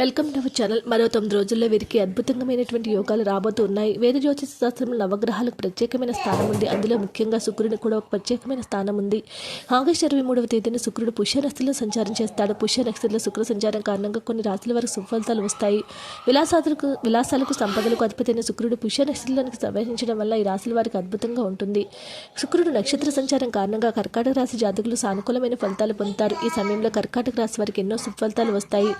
Welcome to our channel. మరో తొమ్మిది రోజుల్లో వీరికి అద్భుతమైనటువంటి యోగాలు రాబోతూ ఉన్నాయి వేద జ్యోతిష శాస్త్రంలో నవగ్రహాలకు ప్రత్యేకమైన స్థానం ఉంది. అందులో ముఖ్యంగా శుక్రుని కూడా ఒక ప్రత్యేకమైన స్థానం ఉంది. ఆగస్టు ఇరవై మూడవ తేదీన శుక్రుడు పుష్య నక్షత్రంలో సంచారం చేస్తాడు. పుష్య నక్షత్రంలో శుక్ర సంచారం కారణంగా కొన్ని రాశుల వరకు సుఫలితాలు వస్తాయి. విలాసాలకు విలాసాలకు సంపదలకు అధిపతైన శుక్రుడు పుష్య నక్షత్రంలోనికి ప్రవేశించడం వల్ల ఈ రాశుల వారికి అద్భుతంగా ఉంటుంది. శుక్రుడు నక్షత్ర సంచారం కారణంగా కర్కాటక రాశి జాతకులు సానుకూలమైన ఫలితాలు పొందుతారు. ఈ సమయంలో కర్కాటక రాశి వారికి ఎన్నో సుఫలితాలు వస్తాయి.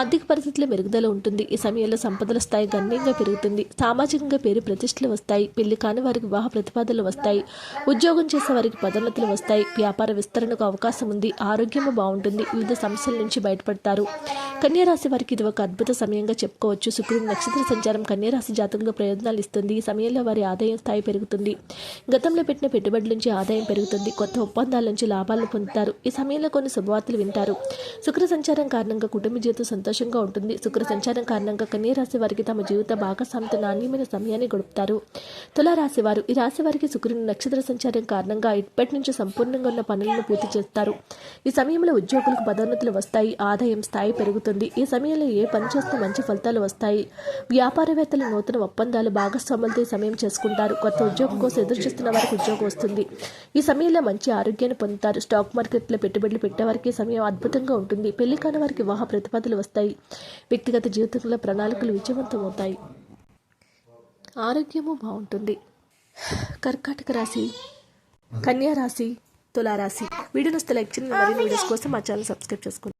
ఆర్థిక పరిస్థితుల మెరుగుదల ఉంటుంది. ఈ సమయంలో సంపదల స్థాయి గణనీయంగా పెరుగుతుంది. సామాజికంగా పేరు ప్రతిష్టలు వస్తాయి. పెళ్ళి కాని వారికి వివాహ ప్రతిపాదనలు వస్తాయి. ఉద్యోగం చేసే వారికి పదోన్నతులు వస్తాయి. వ్యాపార విస్తరణకు అవకాశం ఉంది. ఆరోగ్యము బాగుంటుంది. వివిధ సమస్యల నుంచి బయటపడతారు. కన్యారాశి వారికి ఇది ఒక అద్భుత సమయంగా చెప్పుకోవచ్చు. శుక్రుడు నక్షత్ర సంచారం కన్యారాశి జాతకంగా ప్రయోజనాలు ఇస్తుంది. ఈ సమయంలో వారి ఆదాయం స్థాయి పెరుగుతుంది. గతంలో పెట్టిన పెట్టుబడుల నుంచి ఆదాయం పెరుగుతుంది. కొత్త ఒప్పందాల నుంచి లాభాలను పొందుతారు. ఈ సమయంలో కొన్ని శుభవార్తలు వింటారు. శుక్ర సంచారం కారణంగా కుటుంబ జీవితం సంతోషంగా ఉంటుంది. శుక్ర సంచారం కారణంగా కన్యరాశి వారికి తమ జీవిత భాగస్వామితో నాణ్యమైన సమయాన్ని గడుపుతారు. తులారాశి వారు ఈ రాశి వారికి శుక్రుని నక్షత్ర సంచారం కారణంగా ఇప్పటి నుంచి సంపూర్ణంగా ఉన్న పనులను పూర్తి చేస్తారు. ఈ సమయంలో ఉద్యోగులకు పదోన్నతులు వస్తాయి. ఆదాయం స్థాయి పెరుగుతుంది. ఈ సమయంలో ఏ పని చేస్తే మంచి ఫలితాలు వస్తాయి. వ్యాపారవేత్తలు నూతన ఒప్పందాలు భాగస్వాములతో ఈ సమయం చేసుకుంటారు. కొత్త ఉద్యోగం కోసం ఎదురు చూస్తున్న వారికి ఉద్యోగం వస్తుంది. ఈ సమయంలో మంచి ఆరోగ్యాన్ని పొందుతారు. స్టాక్ మార్కెట్లో పెట్టుబడులు పెట్టే వారికి సమయం అద్భుతంగా ఉంటుంది. పెళ్ళి కాని వారికి వివాహ ప్రతిపాదనలు వస్తాయి. వ్యక్తిగత జీవితంలో ప్రణాళికలు విజయవంతమవుతాయి. ఆరోగ్యము బాగుంటుంది. కర్కాటక రాశి కన్యా రాశి తులారాశి. వీడియో నస్తే లైక్ చేయండి. మరిన్ని వీడియోస్ కోసం మా ఛానల్ సబ్స్క్రైబ్ చేసుకోండి.